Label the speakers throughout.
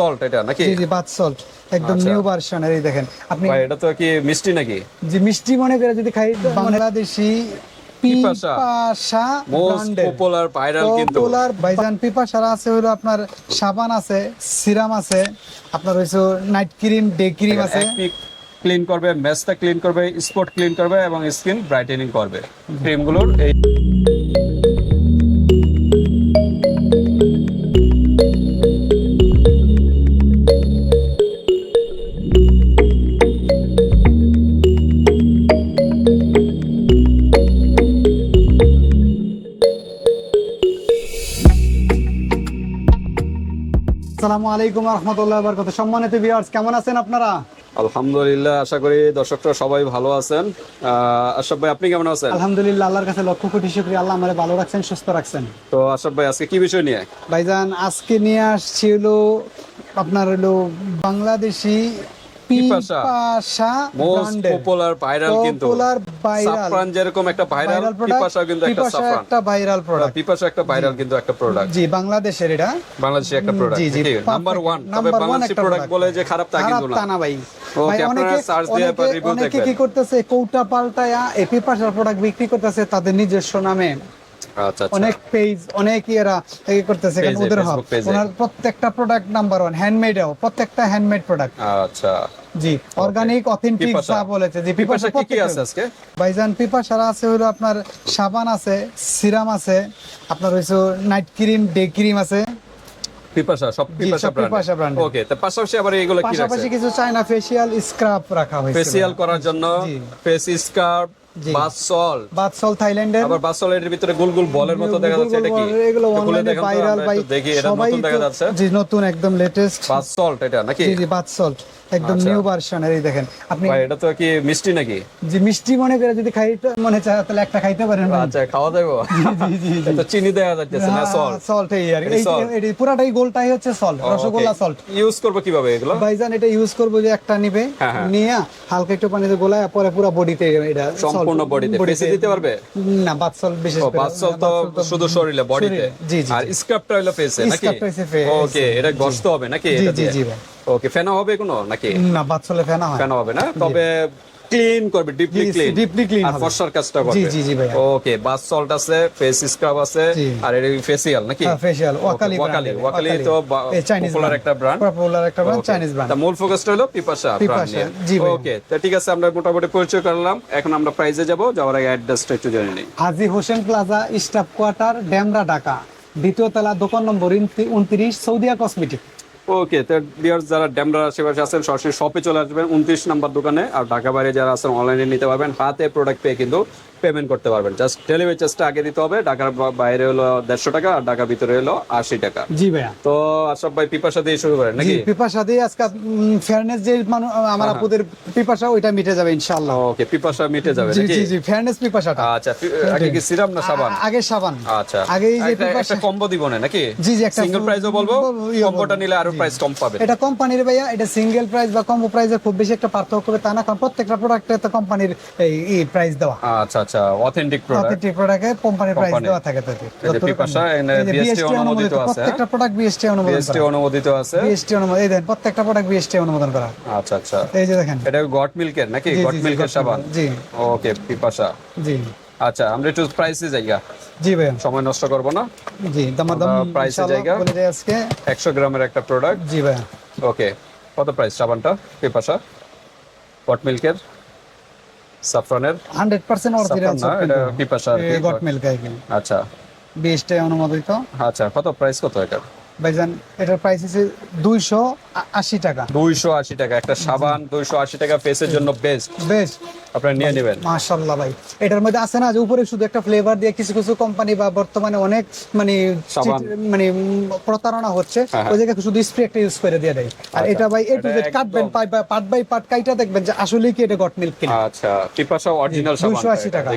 Speaker 1: Salt এটা নাকি?
Speaker 2: জি জি বাথ সল্ট একদম
Speaker 1: আচ্ছা।
Speaker 2: নিউ ভার্সনের এই দেখেন। আপনি
Speaker 1: ভাই এটা তো কি মিষ্টি নাকি?
Speaker 2: যে মিষ্টি মনে করে যদি খাই Bangladeshi
Speaker 1: Pipasa.
Speaker 2: Pipasa
Speaker 1: most popular viral কিন্তু।
Speaker 2: পপুলার পিপাসার আছে হলো আপনার সাবান আছে সিরাম আছে আপনার হইছে নাইট ক্রিম ডে ক্রিম আছে।
Speaker 1: ক্লিন করবে মেসটা ক্লিন করবে স্পট ক্লিন করবে এবং স্কিন ব্রাইটেনিং করবে। ক্রিমগুলোর এই
Speaker 2: আলাইকুম রহমতুল্লাহ বরকত সম্মানিত ভিউয়ার্স কেমন আছেন আপনারা?
Speaker 1: আলহামদুলিল্লাহ আশা করি দর্শকরা সবাই ভালো আছেন। আশরাফ ভাই আপনি কেমন আছেন?
Speaker 2: আলহামদুলিল্লাহ আল্লাহর কাছে লক্ষ কোটি শুকরিয়া। আল্লাহ আমারে ভালো রাখছেন সুস্থ রাখছেন।
Speaker 1: তো আশরাফ ভাই আজকে কি বিষয় নিয়ে?
Speaker 2: ভাইজান আজকে নিয়ে আসছি হলো আপনার হলো Bangladeshi
Speaker 1: Pipasa. Most popular viral কিন্তু।
Speaker 2: পপুলার ভাইরাল
Speaker 1: সাফরান যেরকম একটা ভাইরাল পিপাসা কিন্তু একটা সাফরান
Speaker 2: একটা ভাইরাল প্রোডাক্ট
Speaker 1: পিপাসা একটা ভাইরাল কিন্তু একটা প্রোডাক্ট
Speaker 2: জি বাংলাদেশের এটা।
Speaker 1: বাংলাদেশি একটা প্রোডাক্ট
Speaker 2: জি, জি,
Speaker 1: নাম্বার
Speaker 2: perfect.
Speaker 1: ওয়ান তবে বাংলাদেশি প্রোডাক্ট বলে যে খারাপ তা কিন্তু না।
Speaker 2: না ভাই। ভাই অনেকে
Speaker 1: search দিয়ে
Speaker 2: অনেকে-
Speaker 1: review
Speaker 2: অনেকে কি করতেছে কৌটা পাল্টায়া এই পিপাসার প্রোডাক্ট বিক্রি করতেছে তাদের নিজস্ব নামে। অনেক পেজ অনেক এরা এই করতেছে কারণ ওদের হব। ওনার প্রত্যেকটা প্রোডাক্ট নাম্বার ওয়ান হ্যান্ডমেডও প্রত্যেকটা হ্যান্ডমেড প্রোডাক্ট
Speaker 1: আচ্ছা।
Speaker 2: জি অর্গানিক অথেন্টিক। যা বলেছে। যে
Speaker 1: পিপাসা কি কি আছে আজকে?
Speaker 2: ভাইজান পিপাসার আছে হলো আপনার সাবান আছে সিরাম আছে আপনার হইছে নাইট ক্রিম ডে ক্রিম আছে।
Speaker 1: পিপাসা সব পিপাসা ব্র্যান্ড ওকে তো পাশাপাশি আবার এগুলো কি
Speaker 2: পাশাপাশি কিছু চায়না ফেসিয়াল স্ক্রাব রাখা হয়েছে
Speaker 1: ফেসিয়াল করার জন্য ফেস স্কার্ফ
Speaker 2: জি। বাসল থাইল্যান্ডের।
Speaker 1: আবার বাথ এর ভিতরে গোল গোল বলের মতো দেখা যাচ্ছে এটা কি?
Speaker 2: এগুলো অনলাইনে ভাইরাল ভাই
Speaker 1: দেখি এটা নতুন দেখা যাচ্ছে।
Speaker 2: জি নতুন একদম লেটেস্ট
Speaker 1: বাসল এটা নাকি?
Speaker 2: জি জি বাদসল্ট একদম
Speaker 1: আচ্ছা।
Speaker 2: নিউ ভার্সনের এই দেখেন। আপনি
Speaker 1: এটা তো কি মিষ্টি নাকি?
Speaker 2: যে মিষ্টি মনে করে যদি খাইতে মনে চায় তাহলে একটা খাইতে পারেন
Speaker 1: আচ্ছা খাওয়া যাবে। এটা চিনি দেওয়া যাচ্ছে না সল্ট
Speaker 2: সল্ট এই আর এই পুরাটাই গোলটাই হচ্ছে সল্ট রসগোল্লা সল্ট
Speaker 1: ইউজ করব কীভাবে এগুলো?
Speaker 2: ভাইজান এটা ইউজ করব যে একটা নিবে
Speaker 1: হ্যাঁ, হ্যাঁ।
Speaker 2: নিয়ে হালকা একটু পানিতে গোলায় পরে পুরো বডিতে এটা
Speaker 1: সম্পূর্ণ বডিতে ফেসে দিতে পারবে?
Speaker 2: না বাদ সল্ট বিশেষ করে
Speaker 1: বাথ সল তো শুধু শরীরে বডিতে
Speaker 2: জি, জি,
Speaker 1: আর স্ক্রাবটা হলো ফেসে নাকি? ওকে এটা ঘষতে হবে নাকি
Speaker 2: জি জি জি
Speaker 1: ওকে ফেনা হবে কোনো নাকি?
Speaker 2: না বাদ সলে ফেনা হয়।
Speaker 1: ফেনা হবে না? তবে ক্লিন করবে ডিপলি ক্লিন
Speaker 2: deeply clean
Speaker 1: আর ফর্সার কাজটা করবে।
Speaker 2: জি, জি, জি ভাইয়া।
Speaker 1: ওকে বাথ সল্ট আছে ফেস স্ক্রাব আছে আর এটা ফেসিয়াল নাকি?
Speaker 2: হ্যাঁ, facial, ওয়াকালি
Speaker 1: ওয়াকালি ওয়াকালি। তো পপুলার একটা ব্র্যান্ড
Speaker 2: পপুলার একটা ব্র্যান্ড চাইনিজ ব্র্যান্ড
Speaker 1: তা মূল ফোকাসটা হলো পিপাসা ব্র্যান্ড
Speaker 2: জি ভাই।
Speaker 1: ওকে তো ঠিক আছে আমরা মোটামুটি পরিচয় করলাম এখন আমরা প্রাইজে যাব যাওয়ার আগে অ্যাড্রেসটা একটু জেনে নিই।
Speaker 2: Haji Hossain plaza staff quarter Demra Dhaka. দ্বিতীয় তলা দোকান নম্বর উনত্রিশ সৌদিয়া কসমেটিক
Speaker 1: ওকে তো যারা ড্যামরার আশেপাশে আছেন, সরাসরি শপে চলে আসবেন, উনত্রিশ নাম্বার দোকানে। আর ঢাকা বাইরে যারা আছেন অনলাইনে নিতে পারবেন। হাতে প্রোডাক্ট পেয়ে কিন্তু পেমেন্ট করতে পারবেন। জাস্ট ডেলিভারি চার্জটা আগে দিতে হবে ঢাকার বাইরে হলো দেড়শো টাকা আর ঢাকার ভিতরে হলো আশি টাকা।
Speaker 2: জি ভাইয়া।
Speaker 1: তো আশরাফ ভাই পিপাসা দিয়ে শুরু করেন নাকি?
Speaker 2: পিপাসা দিয়ে আজকে ফেয়ারনেস যে মানুষ আমার আপুদের পিপাসা ওইটা মিটে যাবে ইনশাআল্লাহ।
Speaker 1: ওকে পিপাসা মিটে যাবে
Speaker 2: জি জি জি ফেয়ারনেস পিপাসাটা।
Speaker 1: আচ্ছা আগে কি সিরাম না সাবান?
Speaker 2: আগে সাবান।
Speaker 1: আচ্ছা।
Speaker 2: আগে এই যে পিপাসা
Speaker 1: কম্বো দিব না নাকি?
Speaker 2: জি, জি, একটা
Speaker 1: সিঙ্গেল প্রাইসও বলব
Speaker 2: ইয়ে
Speaker 1: কম্বোটা নিলে আরও প্রাইস কম পাবে
Speaker 2: এটা কোম্পানির ভাইয়া এটা সিঙ্গেল প্রাইস বা কম্বো প্রাইসের খুব বেশি একটা পার্থক্য হবে তা না কারণ প্রত্যেকটা প্রোডাক্টে তো কোম্পানির এই প্রাইস দেওয়া।
Speaker 1: আচ্ছা আচ্ছা অথেন্টিক প্রোডাক্ট
Speaker 2: প্রত্যেকটি প্রোডাক্টে কোম্পানির প্রাইস দেওয়া থাকে তাতে।
Speaker 1: পিপাসা, BST অনুমোদিত আছে?
Speaker 2: প্রত্যেকটা প্রোডাক্ট বিএসটি অনুমোদন
Speaker 1: বিএসটি অনুমোদিত আছে।
Speaker 2: বিএসটি অনুমোদন এই দেখেন প্রত্যেকটা প্রোডাক্ট বিএসটি অনুমোদন করা।
Speaker 1: আচ্ছা আচ্ছা।
Speaker 2: এই যে দেখেন।
Speaker 1: এটা গট মিল্কের নাকি? গট মিল্কের সাবান?
Speaker 2: জি।
Speaker 1: ওকে পিপাসা।
Speaker 2: জি।
Speaker 1: আচ্ছা আমরা একটু প্রাইসে জায়গা
Speaker 2: জি ভাইয়া।
Speaker 1: সময় নষ্ট করব না।
Speaker 2: জি দামাদাম ইনশাআল্লাহ
Speaker 1: জায়গা?
Speaker 2: আজকে।
Speaker 1: একশো গ্রামের একটা প্রোডাক্ট
Speaker 2: জি ভাইয়া।
Speaker 1: ওকে কত প্রাইস সাবানটা? পিপাসা? গট মিল্কের? সাফরানের
Speaker 2: হান্ড্রেড পার্সেন্ট অরিজিনাল
Speaker 1: সাফরান না এটা পিপাসা
Speaker 2: গট
Speaker 1: আচ্ছা।
Speaker 2: বিএসটি অনুমোদিত।
Speaker 1: আচ্ছা কত? প্রাইস কত এটা
Speaker 2: ভাইজান এটার প্রাইস হচ্ছে দুইশো আশি টাকা।
Speaker 1: দুইশো আশি টাকা একটা সাবান দুইশো আশি টাকা ফেসের জন্য বেস্ট আপনারা নিয়ে নেবেন।
Speaker 2: ভাই। এটার মধ্যে আছে না যে উপরে শুধু একটা ফ্লেভার দিয়ে কিছু কিছু কোম্পানি বা বর্তমানে অনেক মানে। মানে প্রতারণা হচ্ছে
Speaker 1: হ্যাঁ, হ্যাঁ।
Speaker 2: ওই জায়গায় শুধু স্প্রে একটা ইউজ করে দিয়ে দেয়। আর
Speaker 1: আচ্ছা,
Speaker 2: এটা ভাই জেড কাটবেন পাই পার্ট বাই পার্ট কাইটা দেখবেন যে আসলেই কি এটা গট মিল্ক কিনা।
Speaker 1: আচ্ছা পিপাসা অরিজিনাল সাবান
Speaker 2: 280 টাকা।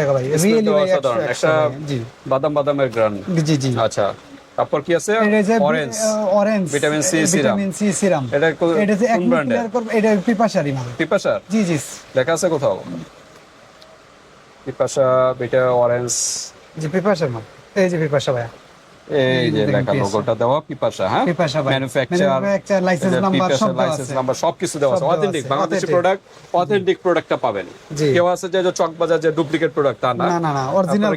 Speaker 2: টাকা ভাই। রিয়েলি ভাই।
Speaker 1: একটা বাদাম বাদামের গ্রান।
Speaker 2: জি জি।
Speaker 1: আচ্ছা। তারপর কি আছে? Orange
Speaker 2: orange
Speaker 1: vitamin C serum
Speaker 2: vitamin C serum
Speaker 1: এটা
Speaker 2: এটা যে এক এটা পিপাসারি?
Speaker 1: পিপাসা
Speaker 2: জি জি।
Speaker 1: লেখা আছে কোথাও? পিপাসা বিটা অরেঞ্জ
Speaker 2: জি পিপাসা মাল। এই যে পিপাসা ভাইয়া।
Speaker 1: এই যে লেখা লোগোটা দেওয়া পিপাসা হ্যাঁ? ম্যানুফ্যাকচার
Speaker 2: Manufacturer, license সব
Speaker 1: লাইসেন্স নাম্বার সবকিছু দেওয়া আছে। অথেন্টিক বাংলাদেশি প্রোডাক্ট অথেন্টিক প্রোডাক্টটা পাবেন। কেউ আছে যে যে চক বাজার যে ডুপ্লিকেট প্রোডাক্ট তা না।
Speaker 2: না, না, না,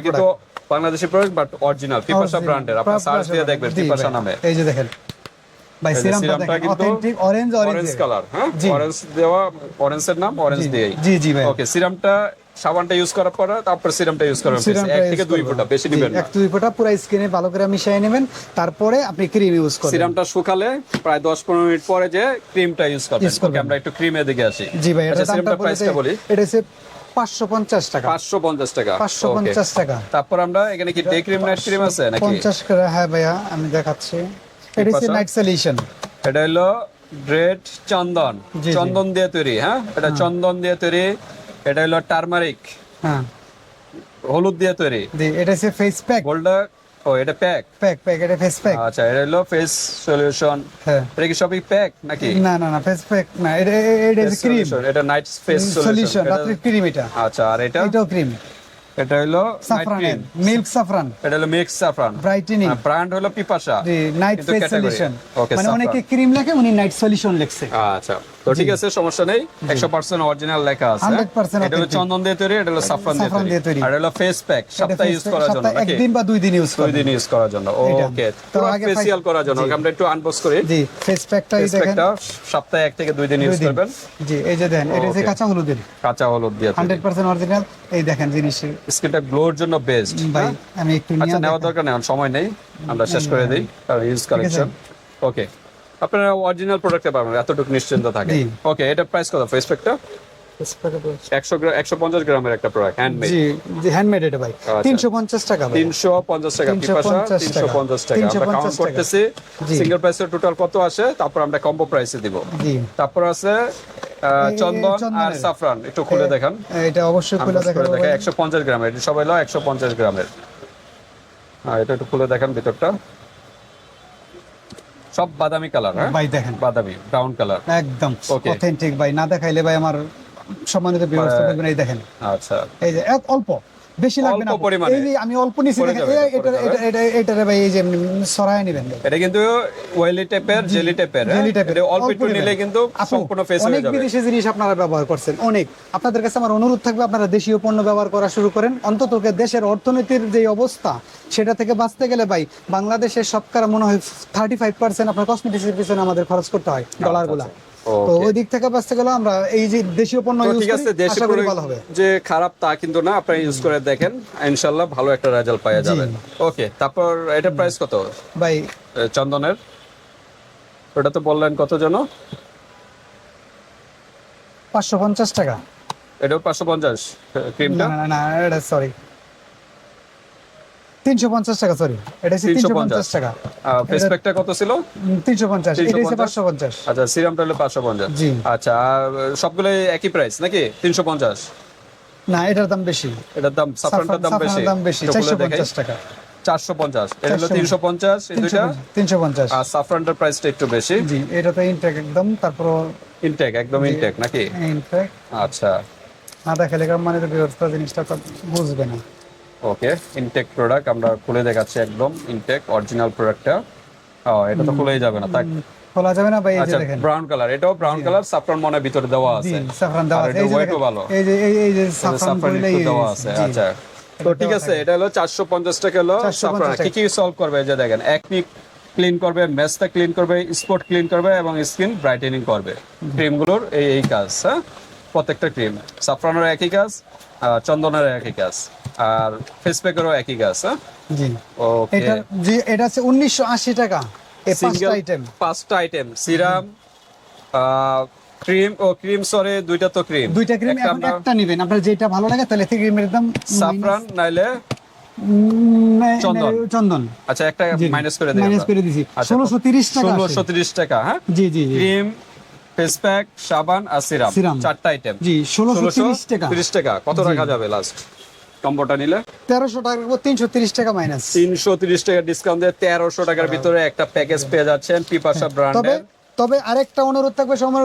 Speaker 1: কিন্তু Bangladeshi product but original Pipasa
Speaker 2: Original।
Speaker 1: ব্র্যান্ডের আপনারা সার্চ দিয়ে দেখবেন পিপাসা নামে।
Speaker 2: এই যে দেখেন। ভাই সিরামটা authentic orange
Speaker 1: orange
Speaker 2: orange
Speaker 1: colour হ্যাঁ? অরেঞ্জ দেওয়া অরেঞ্জের নাম অরেঞ্জ দিয়েই।
Speaker 2: জি জি ভাই।
Speaker 1: ওকে সিরামটা সাবানটা ইউজ করার পর তারপর সিরামটা ইউজ করবেন। এক থেকে দুই ফোঁটা বেশি
Speaker 2: এক দুই ফোঁটা পুরো স্কিনে ভালো করে মিশিয়ে নেবেন। তারপরে আপনি ক্রিম ইউজ করবেন।
Speaker 1: সিরামটা শুকালে প্রায় দশ পনেরো মিনিট পরে যে ক্রিমটা ইউজ করবেন। ওকে আমরা একটু ক্রিমের দিকে আসি।
Speaker 2: জি ভাই এটা
Speaker 1: আচ্ছা সিরামটা প্রাইসটা বলি
Speaker 2: এটা হচ্ছে পাঁচশো পঞ্চাশ টাকা।
Speaker 1: পাঁচশো পঞ্চাশ টাকা।
Speaker 2: পাঁচশো
Speaker 1: Okay.
Speaker 2: পঞ্চাশ টাকা।
Speaker 1: তারপর আমরা এখানে কি ডে ক্রিম নাইট ক্রিম আছে নাকি?
Speaker 2: পঞ্চাশ করে হ্যাঁ ভাইয়া আমি দেখাচ্ছি। এটা হচ্ছে নাইট সলিউশন
Speaker 1: এটা হলো রেড চন্দন। চন্দন দিয়ে তৈরি হ্যাঁ? এটা চন্দন দিয়ে তৈরি। এটা হলো টার্মারিক
Speaker 2: হ্যাঁ।
Speaker 1: হলুদ দিয়ে তৈরি।
Speaker 2: এটা হচ্ছে ফেস প্যাক
Speaker 1: গোল্ডা ও এটা প্যাক
Speaker 2: প্যাক প্যাক এটা ফেস প্যাক
Speaker 1: আচ্ছা এটা হলো ফেস সলিউশন
Speaker 2: হ্যাঁ।
Speaker 1: এটা কি সবই প্যাক নাকি?
Speaker 2: না না না ফেস প্যাক না এটা এটা ক্রিম
Speaker 1: এটা নাইট ফেস
Speaker 2: সলিউশন রাত্রি ক্রিম এটা
Speaker 1: আচ্ছা আর এটা?
Speaker 2: এটাও ক্রিম
Speaker 1: এটা হলো নাইট
Speaker 2: সাফরানের মিল্ক সাফরান
Speaker 1: এটা হলো মিক্স সাফরান
Speaker 2: ব্রাইটেনিং
Speaker 1: ব্র্যান্ড হলো পিপাসা।
Speaker 2: জি নাইট ফেস সলিউশন মানে অনেকে ক্রিম লেখে উনি নাইট সলিউশন লিখছে।
Speaker 1: আচ্ছা। তো ঠিক আছে সমস্যা নেই। একশো পার্সেন্ট অরিজিনাল লেখা আছে। এটা হলো চন্দন দিয়ে তৈরি এটা হলো সাফরান দিয়ে তৈরি। আর হলো ফেস প্যাক সপ্তাহে ইউজ করার জন্য
Speaker 2: একদিন বা দুই দিন ইউজ
Speaker 1: দুই দিন ইউজ করার জন্য ওকে পুরো ফেসিয়াল করার জন্য আমরা একটু আনবক্স করি।
Speaker 2: জি ফেস প্যাকটা এই দেখেন।
Speaker 1: সপ্তাহে এক থেকে দুই দিন ইউজ করবেন।
Speaker 2: জি এই যে দেখেন এটা
Speaker 1: Okay.
Speaker 2: কাঁচা হলুদের
Speaker 1: কাঁচা হলুদ দিয়ে
Speaker 2: হান্ড্রেড পার্সেন্ট অরিজিনাল এই দেখেন জিনিস
Speaker 1: স্কিনটা গ্লোর জন্য বেস্ট
Speaker 2: ভাই আমি একটু
Speaker 1: আচ্ছা
Speaker 2: নিয়ে
Speaker 1: নেওয়ার দরকার নেই সময় নেই আমরা শেষ করে দিই কারণ ইউজ কালেকশন ওকে আপনারা অরিজিনাল প্রোডাক্টে পাবেন এতটুকু নিশ্চিন্ত থাকে ওকে এটা প্রাইস কত? ফেস প্যাকটা একশো পঞ্চাশ গ্রামের একটা প্রোডাক্ট হ্যান্ডমেড
Speaker 2: জি জি হ্যান্ডমেড এটা ভাই। তিনশো পঞ্চাশ টাকা
Speaker 1: তিনশো পঞ্চাশ টাকা পিপাসা তিনশো পঞ্চাশ টাকা। আমরা কাউন্ট করতেছি সিঙ্গেল প্রাইসের টোটাল কত আসে? তারপর আমরা কম্বো প্রাইসে দিব।
Speaker 2: জি।
Speaker 1: তারপর আছে চন্দন আর সাফরান একটু খুলে দেখান।
Speaker 2: এটা অবশ্যই খুলে।
Speaker 1: একশো পঞ্চাশ গ্রামের সবাই হলো একশো পঞ্চাশ গ্রামের। হ্যাঁ এটা একটু খুলে দেখান ভিতরটা। সব বাদামি কালার হ্যাঁ?
Speaker 2: ভাই দেখেন।
Speaker 1: বাদামি ব্রাউন কালার।
Speaker 2: একদম অথেন্টিক ভাই। না দেখাইলে ভাই আমার সম্মানিত ব্যবস্থা এই দেখেন।
Speaker 1: আচ্ছা।
Speaker 2: এই যে এক অল্প। বেশি লাগবে না
Speaker 1: অল্প পরিমাণে।
Speaker 2: এই আমি অল্প নিছি
Speaker 1: যাবে,
Speaker 2: এটা এটা এটা ভাই এই যে সরায় নেবেন।
Speaker 1: এটা কিন্তু ওয়েলি টাইপের জেলি টাইপের
Speaker 2: জেলি টাইপের
Speaker 1: অল্প একটু নিলে কিন্তু সম্পূর্ণ ফেস হয়ে
Speaker 2: অনেক বিদেশি জিনিস আপনারা ব্যবহার করছেন অনেক। আপনাদের কাছে আমার অনুরোধ থাকবে আপনারা দেশীয় পণ্য ব্যবহার করা শুরু করেন। অন্তত দেশের অর্থনীতির যে অবস্থা সেটা থেকে বাঁচতে গেলে ভাই বাংলাদেশের সবকারা মনে হয় থার্টি ফাইভ পার্সেন্ট আপনার কসমেটিক্সের পিছনে আমাদের খরচ করতে হয় ডলারগুলা।
Speaker 1: আচ্ছা।
Speaker 2: তো ওই দিক থেকে বাঁচতে গেলে আমরা এই যে দেশীয় পণ্য ইউজ
Speaker 1: ঠিক আছে দেশি
Speaker 2: ভালো হবে।
Speaker 1: যে খারাপ তা কিন্তু না আপনি ইউজ করে দেখেন ইনশাআল্লাহ ভালো একটা রেজাল্ট পাওয়া যাবেন ওকে তারপর এটা প্রাইস কত?
Speaker 2: ভাই।
Speaker 1: চন্দনের? ওটা তো বললেন কত জন
Speaker 2: পাঁচশো পঞ্চাশ টাকা।
Speaker 1: এটাও পাঁচশো পঞ্চাশ ক্রিমটা
Speaker 2: না না না এটা সরি তিনশো পঞ্চাশ টাকা সরি এটা হচ্ছে তিনশো পঞ্চাশ টাকা।
Speaker 1: ফেস প্যাকটা কত ছিল?
Speaker 2: তিনশো পঞ্চাশ। এটা হচ্ছে পাঁচশো পঞ্চাশ।
Speaker 1: আচ্ছা সিরামটা হলো পাঁচশো পঞ্চাশ।
Speaker 2: জি।
Speaker 1: আচ্ছা সবগুলো একই প্রাইস নাকি? তিনশো পঞ্চাশ?
Speaker 2: না এটার দাম বেশি।
Speaker 1: এটার দাম সাফরানটার দাম বেশি।
Speaker 2: দাম বেশি। চারশো পঞ্চাশ টাকা।
Speaker 1: চারশো পঞ্চাশ। এটা হলো তিনশো পঞ্চাশ দুইটা?
Speaker 2: তিনশো পঞ্চাশ
Speaker 1: আর সাফরানটার প্রাইসটা একটু বেশি?
Speaker 2: জি এটা তো ইনটেক একদম তারপর
Speaker 1: ইনটেক একদম ইনটেক নাকি?
Speaker 2: ইনটেক
Speaker 1: আচ্ছা।
Speaker 2: না দেখালে কারণ মানে তো ব্যবস্থা জিনিসটা তো বুঝবে না।
Speaker 1: ওকে ইনটেক প্রোডাক্ট আমরা খুলে দেখাচ্ছি একদম ইনটেক অরিজিনাল প্রোডাক্টটা এটা তো খুলেই যাবে না তাক
Speaker 2: খোলা যাবে না ভাই এই যে
Speaker 1: আচ্ছা
Speaker 2: দেখেন।
Speaker 1: ব্রাউন কালার এটাও ব্রাউন কালার সাফরান মনে ভিতরে দেওয়া আছে।
Speaker 2: সাফরান দেওয়া আছে। এই যে দেখেন,
Speaker 1: ভালো।
Speaker 2: এই যে এই এই যে সাফরান
Speaker 1: সাফরান দেওয়া আছে আচ্ছা। তো ঠিক আছে এটা হলো চারশো পঞ্চাশ টাকা হলো
Speaker 2: 450
Speaker 1: সাফরান কি কি সলভ করবে এই যে দেখেন একনি ক্লিন করবে মেসটা ক্লিন করবে স্পট ক্লিন করবে এবং স্কিন ব্রাইটেনিং করবে। ক্রিমগুলোর এই এই কাজ হ্যাঁ? প্রত্যেকটা ক্রিম। সাফরানের একই কাজ আর চন্দনের একই কাজ। আর ফেস প্যাকেরও একই কাজ হ্যাঁ?
Speaker 2: জি।
Speaker 1: ওকে
Speaker 2: এটা জি এটা উনিশশো আশি টাকা। এই পাঁচটা আইটেম
Speaker 1: পাঁচটা আইটেম সিরাম ক্রিম ও ক্রিম সরে দুইটা তো ক্রিম
Speaker 2: দুইটা ক্রিম এখন একটা নেবেন। আপনার যেটা ভালো লাগে তাহলে থেকে ক্রিমের দাম
Speaker 1: সাফরান নাইলে চন্দন।
Speaker 2: চন্দন।
Speaker 1: আচ্ছা একটা মাইনাস করে দিই
Speaker 2: মাইনাস করে দিছি। ষোলোশো তিরিশ টাকা আসে।
Speaker 1: ষোলোশো তিরিশ টাকা হ্যাঁ?
Speaker 2: জি জি
Speaker 1: ক্রিম ফেস প্যাক সাবান আর সিরাম। চারটা আইটেম
Speaker 2: জি ষোলোশো তিরিশ টাকা।
Speaker 1: তিরিশ টাকা। কত রাখা যাবে লাস্ট কম্বোটা নিলে?
Speaker 2: তেরোশো টাকার উপর তিনশো তিরিশ টাকা মাইনাস।
Speaker 1: তিনশো তিরিশ টাকা ডিসকাউন্ট দেয় তেরোশো টাকার ভিতরে একটা প্যাকেজ পেয়ে যাচ্ছেন পিপাসা ব্র্যান্ডের
Speaker 2: তবে আরেকটা অনুরোধ থাকবে সময়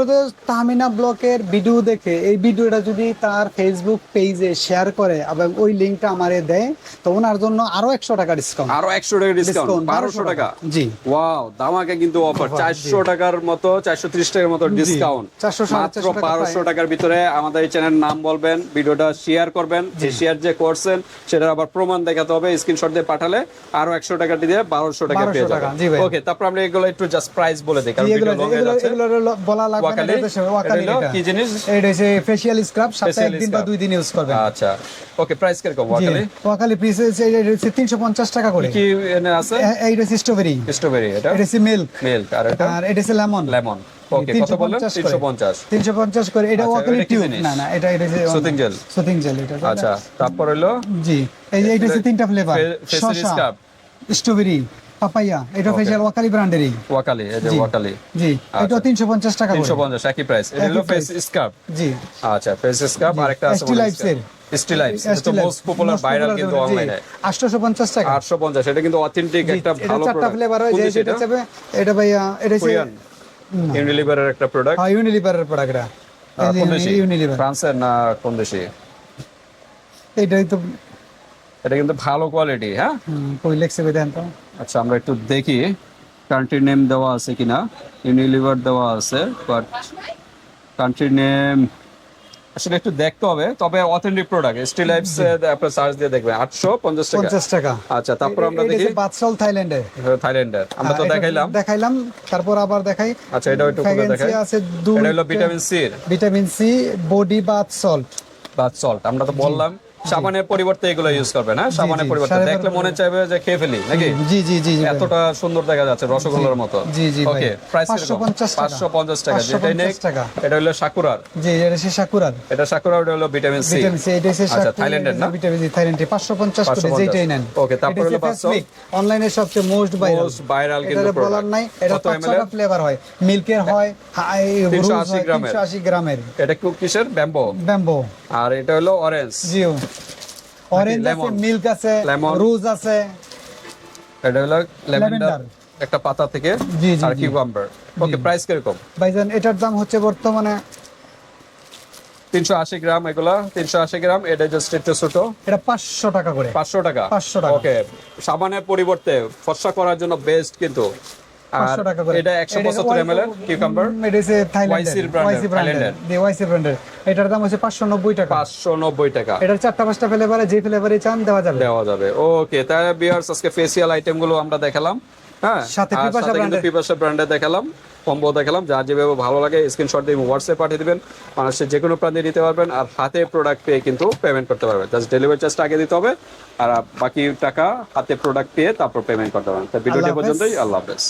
Speaker 2: তাহমিনা ব্লকের ভিডিও দেখে। এই ভিডিওটা যদি তার ফেসবুক পেজে শেয়ার করে এবং ওই লিঙ্কটা আমারে দেয় তো ওনার জন্য আরও একশো টাকা ডিসকাউন্ট
Speaker 1: আরও একশো টাকা ডিসকাউন্ট বারোশো টাকা।
Speaker 2: জি।
Speaker 1: ওয়াও দামাকে কিন্তু অফার চারশো টাকার মতো চারশো ত্রিশ টাকার মতো ডিসকাউন্ট
Speaker 2: 400
Speaker 1: মাত্র
Speaker 2: 400
Speaker 1: বারোশো টাকার ভিতরে আমাদের এই চ্যানেল নাম বলবেন ভিডিওটা শেয়ার করবেন। যে শেয়ার যে করছেন সেটার আবার প্রমাণ দেখাতে হবে স্ক্রিনশট দিয়ে পাঠালে আরও একশো টাকা দিয়ে বারোশো টাকা পেয়ে যাবেন। ওকে তারপর আমরা এগুলো একটু জাস্ট প্রাইস বলে দিই কারণ
Speaker 2: এগুলো
Speaker 1: ভিডিও লং
Speaker 2: এগুলো
Speaker 1: যাচ্ছে
Speaker 2: বলা লাগবে না
Speaker 1: ওয়াকালি?
Speaker 2: ওয়াকালি
Speaker 1: এটা হলো
Speaker 2: এটা।
Speaker 1: কি জিনিস?
Speaker 2: এটা হচ্ছে ফেশিয়াল স্ক্রাব সপ্তাহে একদিন বা দুই দিন ইউজ করবেন।
Speaker 1: আচ্ছা। ওকে প্রাইস কীরকম?
Speaker 2: জি
Speaker 1: ওয়াকালি?
Speaker 2: ওয়াকালি পিস হচ্ছে তিনশো পঞ্চাশ টাকা করে।
Speaker 1: কি এনে আছে?
Speaker 2: এইটা হচ্ছে স্ট্রবেরি
Speaker 1: স্ট্রবেরি এটা?
Speaker 2: এটা হচ্ছে মিল্ক
Speaker 1: মিল্ক আর এটা?
Speaker 2: আর এটা হচ্ছে লেমন
Speaker 1: লেমন ওকে কত বললেন? 350
Speaker 2: তিনশো পঞ্চাশ। করে। এটা ওয়াকালি টিউব না না এটা এটা
Speaker 1: Soothing gel?
Speaker 2: সুতিং জেল এটা
Speaker 1: আচ্ছা তারপর হলো?
Speaker 2: জি এই যে এটা হচ্ছে তিনটা ফ্লেভার শসা। স্ট্রবেরি পাপাইয়া এটা ফেশিয়াল ওয়াকালি ব্র্যান্ডেরই
Speaker 1: ওয়াকালি এই যে ওয়াকালি।
Speaker 2: জি
Speaker 1: আচ্ছা।
Speaker 2: এটা তিনশো পঞ্চাশ টাকা করে।
Speaker 1: তিনশো পঞ্চাশ একই প্রাইস এটা হলো ফেস। স্কার্ফ
Speaker 2: জি।
Speaker 1: আচ্ছা ফেস স্কার্ফ আর একটা আছে
Speaker 2: ST Lives এর।
Speaker 1: স্টি লাইফস এটা মোস্ট পপুলার ভাইরাল কিন্তু অনলাইনে
Speaker 2: টাকা।
Speaker 1: এটা কিন্তু অথেন্টিক একটা ভালো প্রোডাক্ট
Speaker 2: ফ্লেভার হয় যে চাবে এটা ভাইয়া এটা হচ্ছে
Speaker 1: ইউনিলিভারের একটা প্রোডাক্ট
Speaker 2: হ্যাঁ ইউনিলিভারের প্রোডাক্টটা
Speaker 1: কোন দেশি?
Speaker 2: ইউনিলিভার
Speaker 1: ফ্রান্সের না কোন দেশি?
Speaker 2: এটাই তো
Speaker 1: এটা কিন্তু ভালো কোয়ালিটি হ্যাঁ?
Speaker 2: লেখছে দেন তো
Speaker 1: আচ্ছা আমরা একটু দেখি কান্ট্রি নেম দেওয়া আছে কিনা? ইউনিলিভার দেওয়া আছে বাট কান্ট্রি নেম আসলে একটু দেখতে হবে তবে অথেন্টিক প্রোডাক্ট স্টিল লাইফস আপনার সার্চ দিয়ে দেখবেন আটশো পঞ্চাশ টাকা।
Speaker 2: পঞ্চাশ টাকা।
Speaker 1: আচ্ছা তারপর আমরা দেখি।
Speaker 2: বাদশাল থাইল্যান্ডে
Speaker 1: থাইল্যান্ডের আমরা তো
Speaker 2: হ্যাঁ,
Speaker 1: দেখাইলাম।
Speaker 2: দেখাইলাম তারপর আবার দেখাই।
Speaker 1: আচ্ছা এটাও একটু খুলে দেখাই।
Speaker 2: আছে
Speaker 1: এটা হলো ভিটামিন সি এর।
Speaker 2: Vitamin C body bath salt
Speaker 1: বা সল্ট আমরা তো বললাম সাবানের পরিবর্তে এগুলো ইউজ করবে না সাবানের পরিবর্তে দেখলে মনে চাইবে যে খেয়ে ফেলি নাকি?
Speaker 2: জি জি জি
Speaker 1: এতটা সুন্দর দেখা যাচ্ছে রসগোল্লার মতো।
Speaker 2: জি, জি
Speaker 1: ওকে প্রাইস
Speaker 2: 550 টাকা।
Speaker 1: পাঁচশো পঞ্চাশ টাকা
Speaker 2: 550
Speaker 1: যেটাই
Speaker 2: টাকা।
Speaker 1: এটা হলো সাকুরার।
Speaker 2: জি এটা হচ্ছে সাকুরার।
Speaker 1: এটা সাকুরা ওটা হলো ভিটামিন সি
Speaker 2: ভিটামিন সি এটা হচ্ছে
Speaker 1: আচ্ছা থাইল্যান্ডের না?
Speaker 2: ভিটামিন সি থাইল্যান্ডে 550 করে
Speaker 1: 550
Speaker 2: যেটাই নেন।
Speaker 1: Okay, তারপর হলো 500
Speaker 2: অনলাইনে সবচেয়ে মোস্ট ভাইরাল
Speaker 1: Most viral কিন্তু
Speaker 2: এটা বলার নাই এটা
Speaker 1: কত
Speaker 2: পাঁচ
Speaker 1: ml
Speaker 2: ছটা ফ্লেভার হয়। মিল্কের হয় হাই
Speaker 1: 380 গ্রামের।
Speaker 2: 380 গ্রামের।
Speaker 1: এটা কিসের? ব্যাম্বো।
Speaker 2: ব্যাম্বো।
Speaker 1: আর এটা হলো অরেঞ্জ
Speaker 2: জিও অরেঞ্জ আছে মিল্ক আছে রোজ আছে।
Speaker 1: এটা হলো ল্যাভেন্ডার একটা পাতা থেকে
Speaker 2: জি, জি,
Speaker 1: আর কিউকাম্বার ওকে প্রাইস কীরকম?
Speaker 2: ভাইজান এটার দাম হচ্ছে বর্তমানে
Speaker 1: তিনশো আশি গ্রাম এগুলা তিনশো আশি গ্রাম এটা জাস্ট একটু ছোট।
Speaker 2: এটা পাঁচশো টাকা করে।
Speaker 1: পাঁচশো টাকা।
Speaker 2: 500 টাকা।
Speaker 1: ওকে সাবানের পরিবর্তে ফর্সা করার জন্য বেস্ট কিন্তু। আর এটা একশো পঁচাত্তর এর কিউকাম্বার
Speaker 2: উম, এটা হচ্ছে থাইল্যান্ডের ওয়াইসি ব্র্যান্ডের
Speaker 1: Thailand-এর।
Speaker 2: ওয়াইসি ব্র্যান্ডের এটার দাম হচ্ছে পাঁচশো নব্বই টাকা।
Speaker 1: পাঁচশো নব্বই টাকা।
Speaker 2: এটার চারটা পাঁচটা ফ্লেভারে যে ফ্লেভারে চান দেওয়া যাবে।
Speaker 1: দেওয়া যাবে। ওকে বিয়ার্স আজকে ফেসিয়াল আইটেমগুলো আমরা দেখালাম। হ্যাঁ?
Speaker 2: সাথে পিপাসা
Speaker 1: সাথে পিপাসা ব্র্যান্ডে দেখালাম কম্বো দেখালাম। যার যেভাবে ভালো লাগে স্ক্রিনশট দিয়ে হোয়াটসঅ্যাপ পাঠিয়ে দিবেন। মানুষের যে কোনো নিতে পারবেন আর হাতে প্রোডাক্ট পেয়ে কিন্তু পেমেন্ট করতে পারবেন। জাস্ট ডেলিভারি চার্জটা আগে দিতে হবে আর বাকি টাকা হাতে প্রোডাক্ট পেয়ে তারপর পেমেন্ট করতে পারবেন। ভিডিওটি পর্যন্তই আল্লাহ হাফেজ।